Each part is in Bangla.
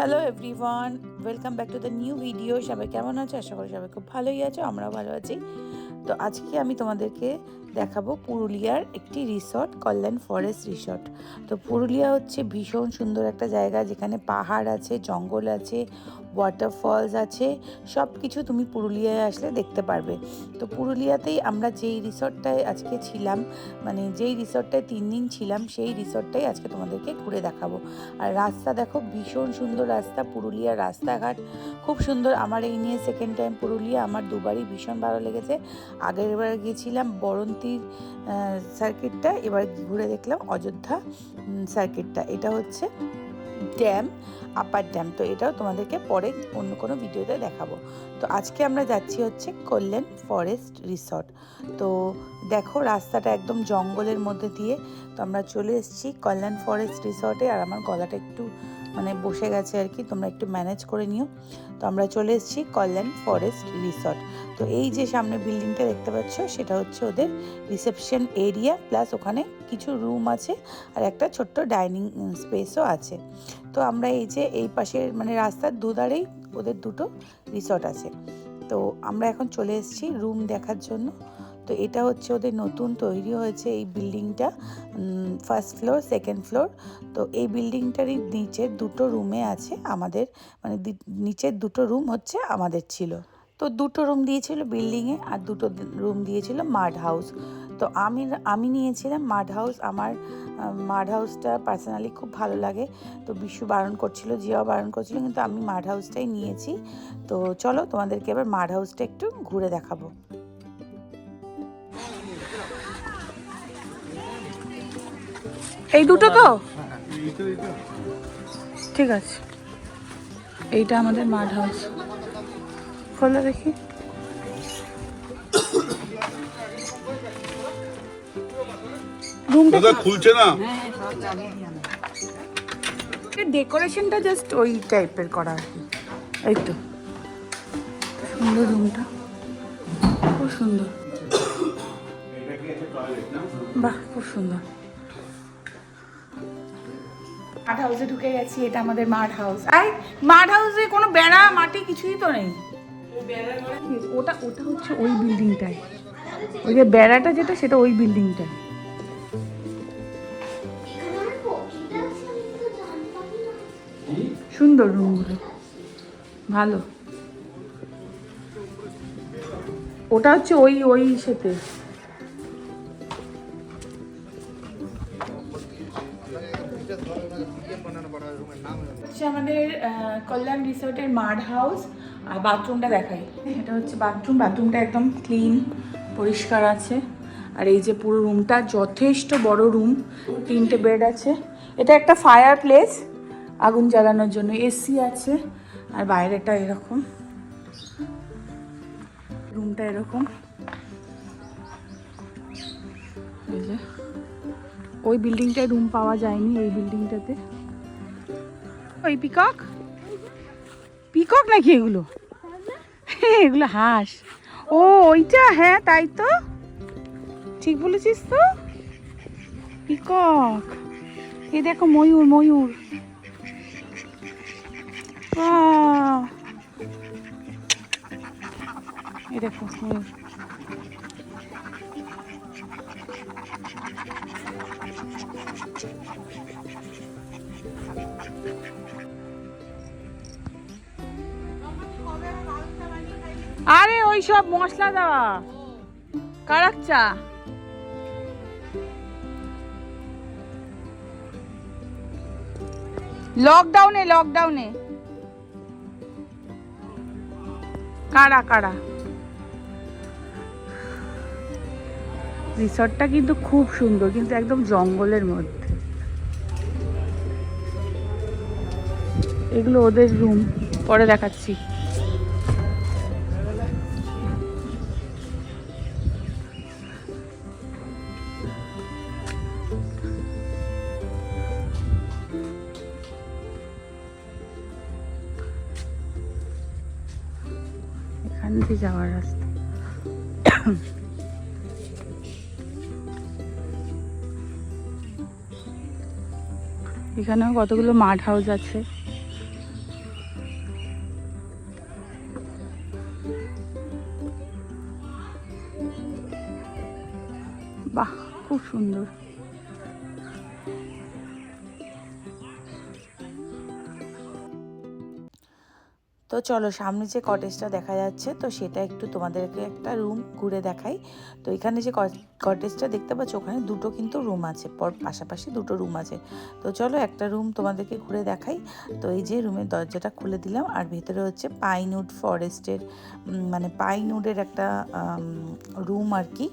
Hello everyone welcome back to the new video সবাই কেমন আছো? আশা করি সবাই খুব ভালোই আছো, আমরাও ভালো আছি। তো আজকে আমি তোমাদেরকে দেখাবো পুরুলিয়ার একটি রিসর্ট কল্যাণ ফরেস্ট রিসর্ট তো পুরুলিয়া হচ্ছে ভীষণ সুন্দর একটা জায়গা, যেখানে পাহাড় আছে, জঙ্গল আছে ওয়াটারফলস আছে সব কিছু তুমি পুরুলিয়ায় আসলে দেখতে পারবে। তো পুরুলিয়াতেই আমরা যেই রিসর্টটায় আজকে ছিলাম মানে যেই রিসর্টটায় তিন দিন ছিলাম, সেই রিসর্টটাই আজকে তোমাদেরকে ঘুরে দেখাবো। আর রাস্তা দেখো, ভীষণ সুন্দর রাস্তা, পুরুলিয়ার রাস্তাঘাট। খুব সুন্দর, আমার এই নিয়ে সেকেন্ড টাইম পুরুলিয়া, আমার দুবারই ভীষণ ভালো লেগেছে। আগের বার গিয়েছিলাম বরন্তির সার্কিটটা এবার ঘুরে দেখলাম অযোধ্যা সার্কিটটা এটা হচ্ছে ড্যাম আপার ড্যাম তো এটাও তোমাদেরকে পরে অন্য কোনো ভিডিওতে দেখাবো। তো আজকে আমরা যাচ্ছি হচ্ছে কল্যাণ ফরেস্ট রিসর্ট তো দেখো রাস্তাটা একদম জঙ্গলের মধ্যে দিয়ে। তো আমরা চলে এসেছি কল্যাণ ফরেস্ট রিসর্টে আর আমার গলাটা একটু মানে বসে গেছে আর কি, তোমরা একটু ম্যানেজ করে নিও। তো আমরা চলে এসেছি কল্যাণ ফরেস্ট রিসর্ট তো এই যে সামনে বিল্ডিংটা দেখতে পাচ্ছ, সেটা হচ্ছে ওদের রিসেপশন এরিয়া প্লাস ওখানে কিছু রুম আছে আর একটা ছোট্ট ডাইনিং স্পেসও আছে। তো আমরা এই যে এই পাশের মানে রাস্তার দুধারেই ওদের দুটো রিসর্ট আছে। তো আমরা এখন চলে এসেছি রুম দেখার জন্য। তো এটা হচ্ছে ওদের নতুন তৈরি হয়েছে এই বিল্ডিংটা ফার্স্ট ফ্লোর সেকেন্ড ফ্লোর তো এই বিল্ডিংটারই নিচের দুটো রুমে আছে আমাদের মানে নিচের দুটো রুম হচ্ছে আমাদের ছিল। তো দুটো রুম দিয়েছিল বিল্ডিংয়ে আর দুটো রুম দিয়েছিল মাড হাউস। তো আমি আমি নিয়েছিলাম মাড হাউস। আমার মাড হাউসটা পার্সোনালি খুব ভালো লাগে। তো বিশু বারণ করছিল, জিয়াও বারণ করছিল, কিন্তু আমি মাড হাউসটাই নিয়েছি। তো চলো তোমাদেরকে এবার মাড হাউসটা একটু ঘুরে দেখাবো। এই দুটো তো? ঠিক আছে। এইটা আমাদের মাড হাউস। খোলা দেখি। রুমটা খুলছে না? ডেকোরেশনটা জাস্ট ওই টাইপের করা আর কি। এই তো। সুন্দর রুমটা। খুব সুন্দর। বাহ খুব সুন্দর। মাড হাউসে ঢুকে গেছি, এটা আমাদের মাড হাউস। আই মাড হাউসে কোনো বেড়া, মাটি কিছুই তো নেই। ওটা ওটা হচ্ছে ওই বিল্ডিংটায় ওই যে বেড়াটা যেটা, সেটা ওই বিল্ডিংটায় সুন্দর রুমগুলো। ভালো। ওটা হচ্ছে ওই ওই সাথে আমাদের কল্যাণ রিসোর্টের মাড হাউস আর বাথরুমটা দেখাই। এটা হচ্ছে বাথরুম, বাথরুমটা একদম ক্লিন, পরিষ্কার আছে। আর এই যে পুরো রুমটা যথেষ্ট বড় রুম, তিনটে বেড আছে। এটা একটা ফায়ার প্লেস আগুন জ্বালানোর জন্য এসি আছে, আর বাইরেটা এরকম। রুমটা এরকম। ওই বিল্ডিংটায় রুম পাওয়া যায়নি, এই বিল্ডিংটাতে ওই পিকক? পিকক নাকি এগুলো? এগুলো হাঁস। ও, ওইটা হ্যাঁ তাই তো। ঠিক বলেছিস তো। পিকক। এই দেখো ময়ূর ময়ূর! এই দেখো ময়ূর। ওই সব মশলা দেওয়া। কারাক চা। লকডাউনে লকডাউনে কারা কারা? রিসর্টটা কিন্তু খুব সুন্দর, কিন্তু একদম জঙ্গলের মধ্যে। এগুলো ওদের রুম পরে দেখাচ্ছি। দিয়ে যাওয়ার রাস্তা। এখানেও কতগুলো মাঠ হাউস আছে? বাহ খুব সুন্দর। চলো সামনে যে কটেজটা দেখা যাচ্ছে, তো সেটা একটু তোমাদেরকে একটা রুম ঘুরে দেখাই। তো এখানে যে কটেজটা দেখতে পাচ্ছ, ওখানে দুটো কিন্তু রুম আছে, পর পাশাপাশি দুটো রুম আছে। তো চলো একটা রুম তোমাদেরকে ঘুরে দেখাই। তো এই যে রুমের দরজাটা খুলে দিলাম, আর ভেতরে হচ্ছে পাইনউড ফরেস্টের মানে পাইনউডের একটা রুম আর কি।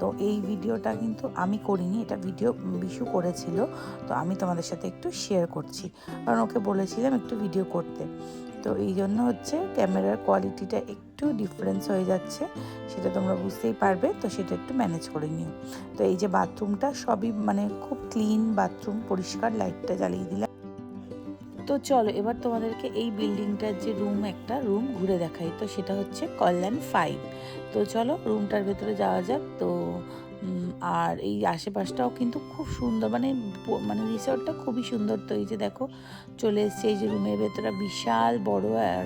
তো এই ভিডিওটা কিন্তু আমি করিনি, এটা ভিডিও বিশু করেছিল। তো আমি তোমাদের সাথে একটু শেয়ার করছি, কারণ ওকে বলেছিলাম একটু ভিডিও করতে। তো এই জন্য হচ্ছে ক্যামেরার কোয়ালিটিটা একটু ডিফারেন্স হয়ে যাচ্ছে, সেটা তোমরা বুঝতেই পারবে, তো সেটা একটু ম্যানেজ করে নিও। তো এই যে বাথরুমটা সবই মানে খুব ক্লিন বাথরুম পরিষ্কার লাইটটা জ্বালিয়ে দিলাম। তো চলো, এবার তোমাদেরকে এই বিল্ডিংটার যে রুম একটা রুম ঘুরে দেখাই। তো সেটা হচ্ছে কল্যাণ ফাইভ তো চলো রুমটার ভেতরে যাওয়া যাক। তো আর এই আশেপাশটাও কিন্তু খুব সুন্দর মানে মানে রিসর্টটা খুবই সুন্দর তো, এই যে দেখো, চলে এসছে, এই যে রুমের ভেতরে বিশাল বড় আর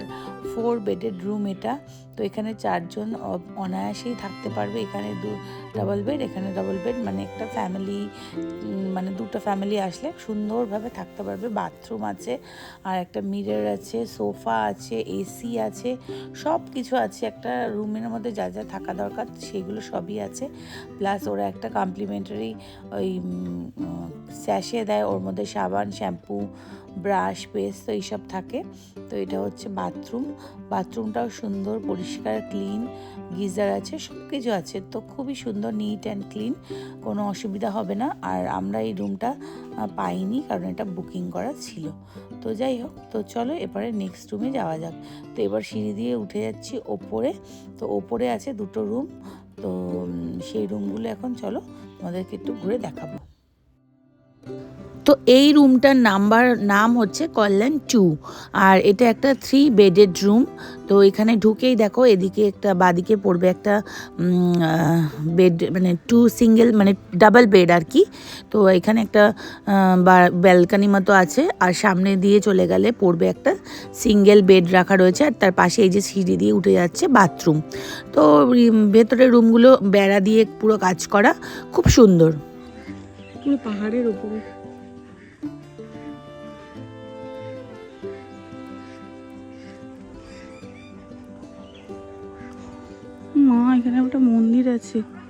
ফোর বেডেড রুম এটা, তো এখানে চারজন অনায়াসেই থাকতে পারবে, এখানে দু ডাবল বেড এখানে ডাবল বেড মানে একটা ফ্যামিলি মানে দুটো ফ্যামিলি আসলে সুন্দরভাবে থাকতে পারবে। বাথরুম আছে, আর একটা মিরর আছে সোফা আছে এসি আছে সব কিছু আছে। একটা রুমের মধ্যে যা যা থাকা দরকার, সেগুলো সবই আছে। প্লাস ওরা একটা কমপ্লিমেন্টারি ওই স্যাশে দেয়, ওর মধ্যে সাবান, শ্যাম্পু, ব্রাশ, পেস্ট, তো এইসব থাকে। তো এটা হচ্ছে বাথরুম। বাথরুমটাও সুন্দর, পরিষ্কার, ক্লিন, গিজার আছে সব কিছু আছে। তো খুবই সুন্দর নিট অ্যান্ড ক্লিন কোনো অসুবিধা হবে না। আর আমরা এই রুমটা পাইনি, কারণ এটা বুকিং করা ছিল। তো যাই হোক, তো চলো এবারে নেক্সট রুমে যাওয়া যাক। তো এবার সিঁড়ি দিয়ে উঠে যাচ্ছি ওপরে। তো ওপরে আছে দুটো রুম তো সেই রুমগুলো এখন চলো তোমাদেরকে একটু ঘুরে দেখাবো। তো এই রুমটার নাম্বার, নাম হচ্ছে কল্যাণ টু। আর এটা একটা থ্রি বেডেড রুম তো এখানে ঢুকেই দেখো, এদিকে একটা, বাদিকে পড়বে একটা বেড মানে টু সিঙ্গেল মানে ডাবল বেড আর কি। তো এখানে একটা ব্যালকানি মতো আছে। আর সামনে দিয়ে চলে গেলে পড়বে একটা সিঙ্গেল বেড রাখা রয়েছে। আর তার পাশে এই যে সিঁড়ি দিয়ে উঠে যাচ্ছে বাথরুম তো ভেতরের রুমগুলো বেড়া দিয়ে পুরো কাজ করা। খুব সুন্দর। পুরো পাহাড়ের উপরে। মা, এখানে একটা মন্দির আছে। একটা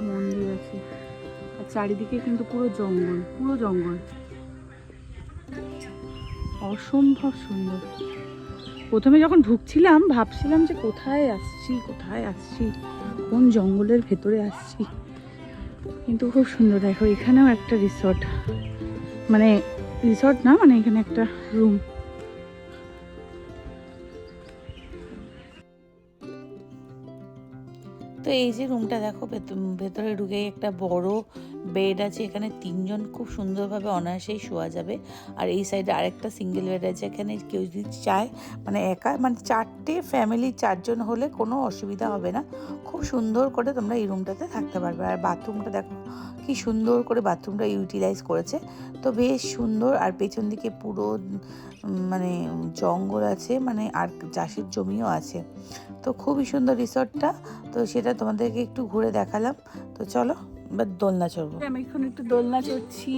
মন্দির আছে। আর চারিদিকে কিন্তু পুরো জঙ্গল পুরো জঙ্গল। অসম্ভব সুন্দর। প্রথমে যখন ঢুকছিলাম, ভাবছিলাম যে কোথায় আসছি কোথায় আসছি, কোন জঙ্গলের ভেতরে আসছি। কিন্তু খুব সুন্দর, দেখো এখানেও একটা রিসর্ট মানে রিসর্ট না মানে এখানে একটা রুম এই যে রুমটা দেখো, ভেত- ভেতরে ঢুকে একটা বড় বেড আছে। এখানে তিনজন খুব সুন্দরভাবে অনায়াসেই শোয়া যাবে। আর এই সাইডে আরেকটা সিঙ্গেল বেড আছে। এখানে কেউ যদি চায় মানে একা মানে চারটে ফ্যামিলি চারজন হলে কোনো অসুবিধা হবে না। খুব সুন্দর করে তোমরা এই রুমটাতে থাকতে পারবে। আর বাথরুমটা দেখো, কি সুন্দর করে বাথরুমটা ইউটিলাইজ করেছে। তো বেশ সুন্দর। আর পেছন দিকে পুরো মানে জঙ্গল আছে। মানে আর চাষের জমিও আছে। তো খুবই সুন্দর রিসর্টটা। তো সেটা তোমাদেরকে একটু ঘুরে দেখালাম। তো চলো, এবার দোলনা চড়বো। আমি এখন একটু দোলনা চড়ছি।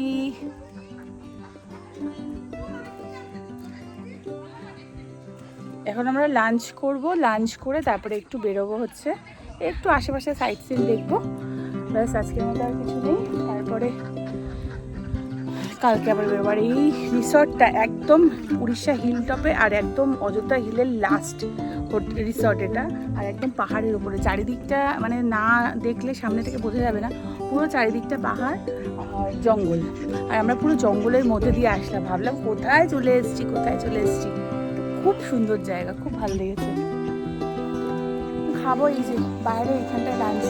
এখন আমরা লাঞ্চ করব। লাঞ্চ করে তারপরে একটু বেরোবো হচ্ছে। একটু আশেপাশে সাইট সিন দেখব। ব্যাস, আজকের মতো আর কিছু নেই। তারপরে কালকে আবার বেরোবো আর এই রিসর্টটা একদম উড়িষ্যা হিল টপে আর একদম অযোধ্যা হিলের লাস্ট রিসর্ট এটা। আর একদম পাহাড়ের উপরে। চারিদিকটা মানে না দেখলে সামনে থেকে বোঝা যাবে না। পুরো চারিদিকটা পাহাড় আর জঙ্গল। আর আমরা পুরো জঙ্গলের মধ্যে দিয়ে আসলাম। ভাবলাম কোথায় চলে এসেছি, কোথায় চলে এসেছি? খুব সুন্দর জায়গা, খুব ভালো লেগেছে। খাব এই যে, বাইরে এখানটায় লাঞ্চ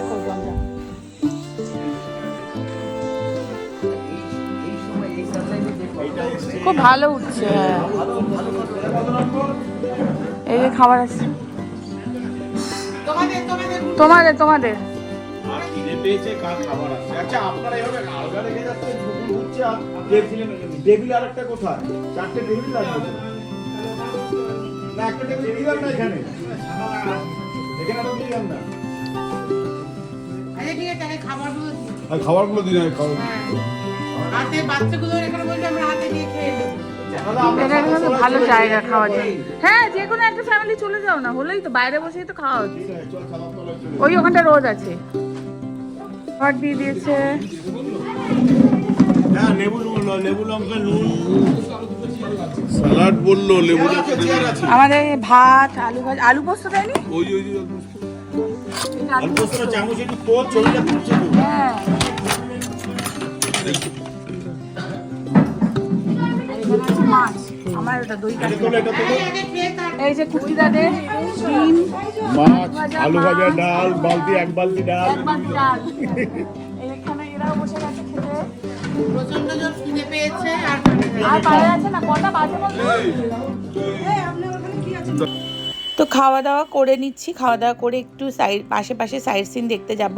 খুব ভালো উঠছে হ্যাঁ। এই যে খাবার আছে তোমাদের তোমাদের। খাবারগুলো দিন খাবার হ্যাঁ। হাতে বাচ্চাগুলো এখানে বলছে আমরা হাতে নিয়ে খেয়ে নেব। এটা কিন্তু ভালো জায়গা খাওয়ার জন্য হ্যাঁ যে কোনো একটা ফ্যামিলি চলে যাও না হলেই তো বাইরে বসেই তো খাওয়া হচ্ছে। চল খাবার তলায় চলে ওই ওখানটা রোদ আছে। খাবার দিয়ে দিয়েছে। হ্যাঁ আমাদের ভাত আলু ভাজ আলু পোস্ত দেয়নি? ওই ওই ওই আলু আলু পোস্তটা চামচ একটু তোর ছবিটা হ্যাঁ। মাছ। আমার ওটা দই এই যে ডিম মাছ আলু ভাজা ডাল বালতি এক বালতি ডাল। এক বাটি ডাল। এখানে এরাও বসে গেছে খেতে। প্রচণ্ড জল খিদে পেয়েছে আর আর বাইরে আছে না? কটা বাজে বলতো? তো খাওয়া দাওয়া করে নিচ্ছি। খাওয়া দাওয়া করে একটু সাইড পাশে পাশে সাইড সিন দেখতে যাব।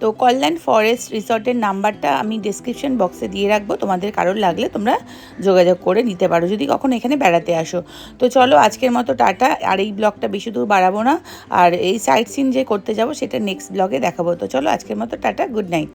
তো কল্যাণ ফরেস্ট রিসর্টের নাম্বারটা আমি ডিসক্রিপশন বক্সে দিয়ে রাখব। তোমাদের কারোর লাগলে তোমরা যোগাযোগ করে নিতে পারো। যদি কখন এখানে বেড়াতে আসো। তো চলো আজকের মতো টাটা। আর এই ব্লগটা বেশি দূর বাড়াবো না। আর এই সাইড সিন যে করতে যাব, সেটা নেক্সট ব্লগে দেখাবো। তো চলো আজকের মতো টাটা। Good night.